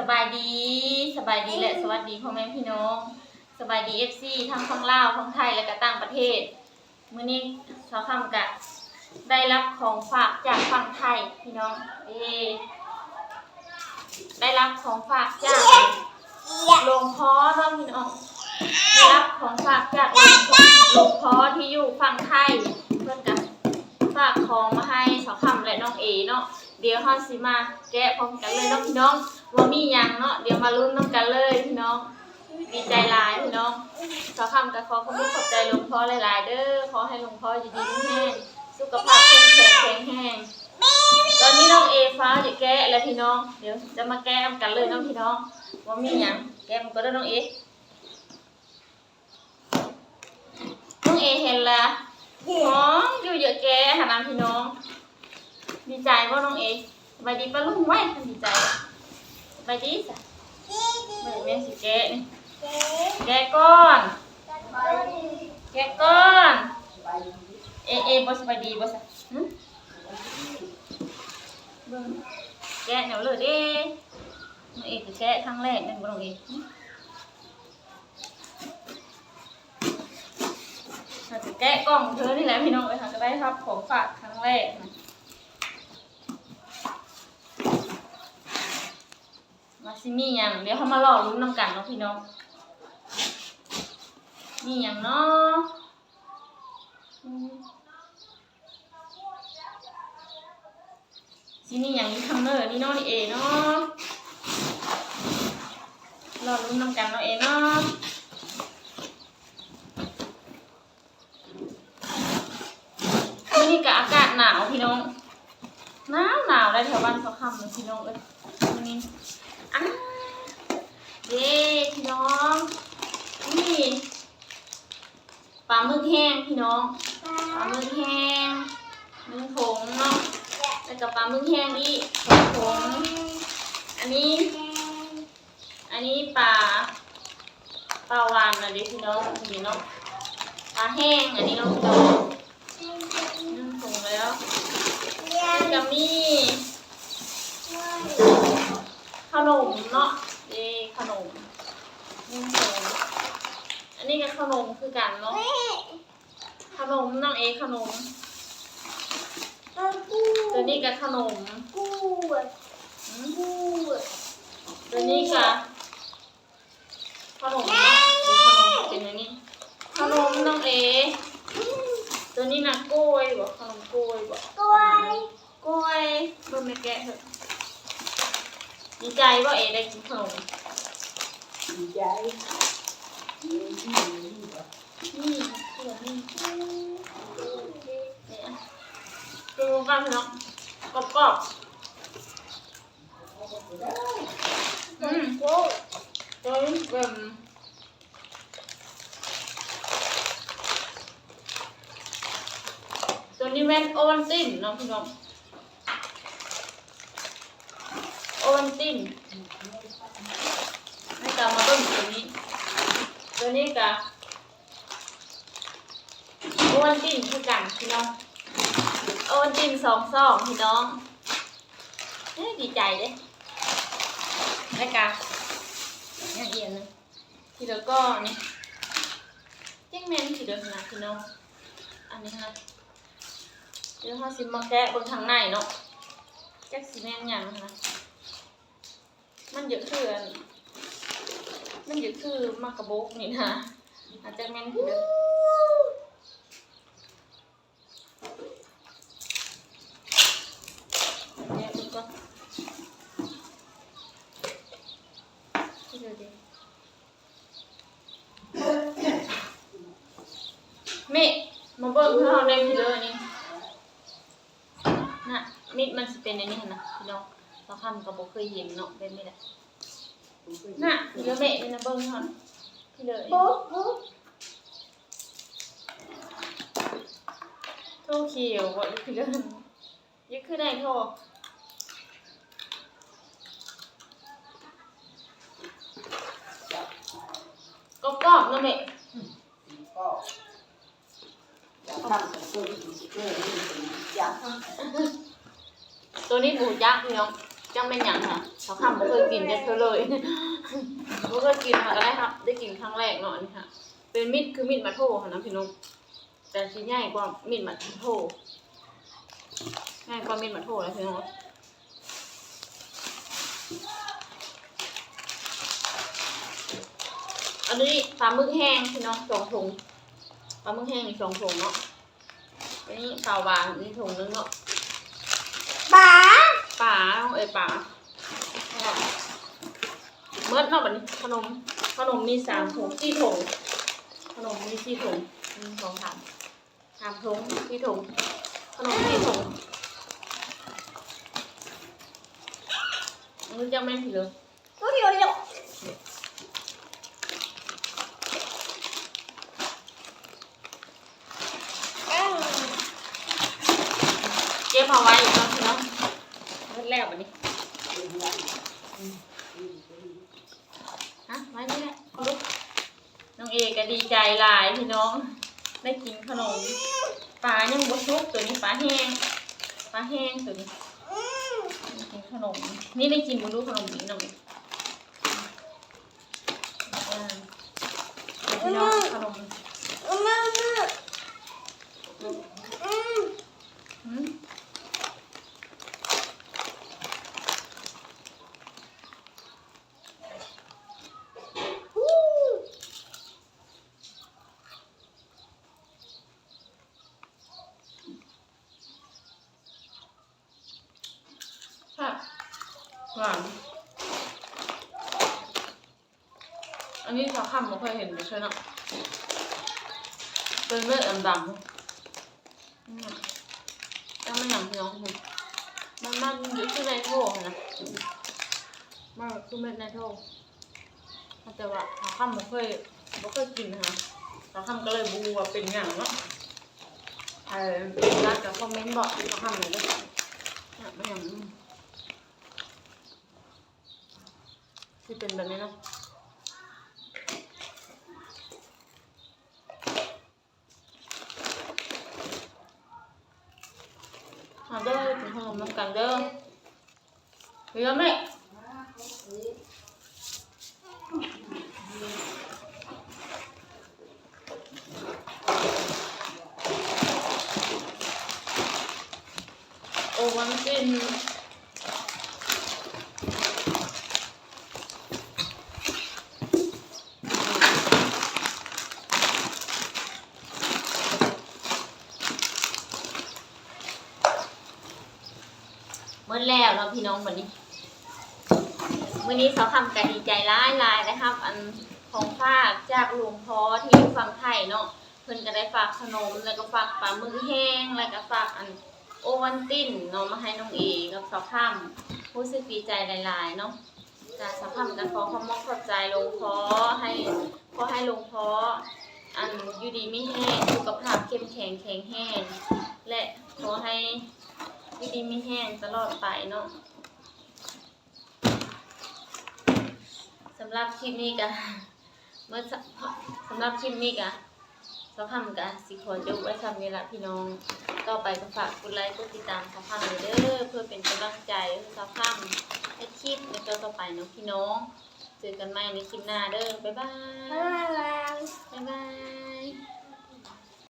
สบายดีสบายดีและสวัสดีพ่อแม่พี่น้องสบายดีเอฟซีทั้งฝั่งลาวฝั่งไทยและก็ต่างประเทศมื้อนี้สาวคำกะได้รับของฝากจากฝั่งไทยพี่น้องเอได้รับของฝากจากหลวงพ่อเนาะพี่น้องได้รับของฝากจากหลวงพ่อหลวงพ่อที่อยู่ฝั่งไทยเพื่อนกันฝากของมาให้สาวคำและน้องเอเนาะเดี๋ยวเฮาสิมาแกะพร้อมกันเลยเนาะพี่น้อง ว่ามีหยังเนาะเดี๋ยวมาลุ้นน้ำกันเลยพี่น้อง ดีใจหลายพี่น้องขอคำกับขอขอบคุณขอบใจหลวงพ่อหลาย ๆ เด้อขอให้หลวงพ่ออยู่ดีแห้งสุขภาพเข้มแข็งแข็งแห้งตอนนี้น้องเอฟ้าจะแก้แล้วพี่น้อง เดี๋ยวจะมาแก้กันเลยน้องพี่น้องว่ามีหยังแก้มก็ได้น้องเอน้องเอเห็นละน้องอยู่เยอะแกหาน้ำพี่น้อง ดีใจว่าน้องเอสบายดีปะลุงไว้ดีใจ สบายดีจ้ะเมื่อแม่สิแกะนี่แกะก้อน แกะก้อน เอเอบ่สบายดีบ่ซะหึเบิ่งแกะแนวเลยเด้น้องเอกก็แกะครั้งแรกนึงบ่น้องเอกหึเราจะแกะกล่องเธอนี่แหละพี่น้องเอ้ยค่ะก็ได้รับของฝากครั้งแรกนะมา ซิมีหยังเดี๋ยวเขามารอลุ้นนำกันเนาะพี่น้องมีอย่างเนาะอืมสินี่อย่างนี้ทำเนอร์นี่เนาะนี่เอเนาะรอรุ้นนำกันเนาะเอเนาะวันนี้ก็อากาศหนาวพี่น้องหนาวหนาวได้แถวบ้านเขาคำเลยพี่น้องเอ้ยวันนี้ อะเย้พี่น้อง นี่ปลาหมึกแห้งพี่น้องปลาหมึกแห้งหนึ่งถุงเนาะแล้วก็ปลาหมึกแห้งอีกสองถุงอันนี้ อันนี้ปลาปลาวานนะเดิพี่น้องนี่เนาะปลาแห้งอันนี้เนาะพี่น้องหนึ่งถุงแล้วแล้วก็มี นมเนาะเอ้ขนมหนึ่งถุงอันนี้ก็ขนมคือกันเนาะขนมน้องเอขนมตัวนี้ก็ขนมอืมตัวนี้ก็ขนมเนาะหรือขนมเป็นอย่างนี้ขนมน้องเอตัวนี้น่ะกล้วยบ่ขนมกล้วยบ่กล้วยเบิ่งไม่แกะเถอะ ดีใจว่าเอได้กินขนมนี่เผื่อนี่เนี่ยดูกันเนาะกรอบกรอบอืมตัวนี้เป็นตัวนี้แม่นโอวันตินเนาะพี่น้องโอวันติ้นให้กลับมาเบิ่งตัวนี้ตัวนี้กับโอวันติ้นคือกันพี่น้องโอวันติ้นสองซองพี่น้องเอ้ยดีใจเด้แล้กันอย่างเอียนนึงทีเดียวก็นี่เจ๊งแมนทีเดียวนะพี่น้องอันนี้ฮะเดี๋ยวเราสิมมาแกะบนทางในเนาะแจ็คซีแมนอย่างนะ มันเยอะคืออันมันอยู่คือมากระโบกนี่นะอาจจะแม่นเดิมเนี่ยดูก่อนที่เดิมดิเมฆมาเบิ่งเพื่อเอาในพี่เลยนี่น่ะมิดมันสิเป็นในนี้นะพี่น้อง เราทำกระโบเคยเห็นเนาะเป็นไม่ได้น่ะเดี๋ยวแม่นี่นะเบิ้งก่อนพี่เลยโทรเขียวบ่อีพี่เลยยึดขึ้นได้โทรกรอบๆนะแม่ตัวนี้ปูยักษ์พี่น้อง จังเป็นหยังค่ะเขาคำบ่เคยกินเด็ดเธอเลยบ่เคยกินค่ะก็ได้ครับ ได้กินครั้งแรกเนาะนี่ค่ะ เป็นมิดคือมิดมาโทค่ะนะพี่น้องแต่ชิ้นใหญ่กว่ามิดมาโทง่ายกว่ามิดมาโทแล้วพี่น้องอันนี้ปลาหมึกแห้งพี่น้องสองถุงปลาหมึกแห้งอีกสองถุงเนาะอันนี้เปล่าบางนี่ถุงนึงเนาะ ป่าเอ้ยป่าเมื่อเนาะบัดนี้ขนม ขนมมีสามถุงสี่ถุงขนมมีสี่ถุงหนึ่งสองสามสามถุงสี่ถุงขนมสี่ถุงมึงจะไม่ผิดเลยก็เดี๋ยวเดี๋ยวเอ้ย เก็บเอาไว้อีกแล้วพี่น้องเมื่อ แล้วบัดนี้ฮะไว้นี่แหละเอาลูกน้องเอก็ดีใจหลายพี่น้อง ได้กินขนมปลายังบดชุบตัวนี้ปลาแห้งปลาแห้งตัวนี้กินขนม นี่ได้กินบุดูขนมนี้น่อยอ่าพี่น้องขนม อืมอืม หืม ฮู้ ค่ะ หวานอันนี้ชาวข้ามไม่เคยเห็นเลยใช่ไหมเป็นเม็ดดำๆยังไม่อย่างพี่น้องมันมันอยู่ที่ในโถนะมันคือเม็ดในโถแต่ว่าชาวข้ามไม่เคยไม่เคยกินนะคะชาวข้ามก็เลยบูว่าเป็นอย่างเนาะเออรักกับคอมเมนต์บอกเขาทำอะไรด้วยเลยไม่อย่าง ที่เป็นแบบนี้เนาะมาเด้อกินขนมน้ำกันเด้อเรียนไหมโอวันเมื่อ แล้วเนาะพี่น้องวันนี้วันนี้เขาทำกันดีใจร้ายลายนะครับ อันของฝากจากหลวงพ่อที่อยู่ฝั่งไทยเนาะเพิ่นก็ได้ฝากขนมแล้วก็ฝากปลาหมึกแห้งแล้วก็ฝากอันโอวันตินเนาะมาให้น้องเอกับสาวข้ามรู้สึกดีใจหลายๆเนาะจากสาวข้ามกันขอความมอกขอบใจหลวงพ่อให้ขอให้หลวงพ่ออันอยู่ดีไม่แห้งสุขภาพเข้มแข็งแข็งแห้งและขอให้ อยู่ดีไม่แห้งตลอดไปเนาะสำหรับคลิปนี้ก็เมื่อสสำหรับคลิปนี้ก็สาวคำก็สิขอจบไว้ทำนี้ละพี่น้อง ต่อไปก็ฝากกดไลค์กดติดตามสาวคำเลยเด้อเพื่อเป็นกำลังใจให้สาวคำให้คลิปในตัวต่อไปเนาะพี่น้องเจอกันใหม่ในคลิปหน้าเด้อบ๊ายบายบ๊ายบายบ๊ายบาย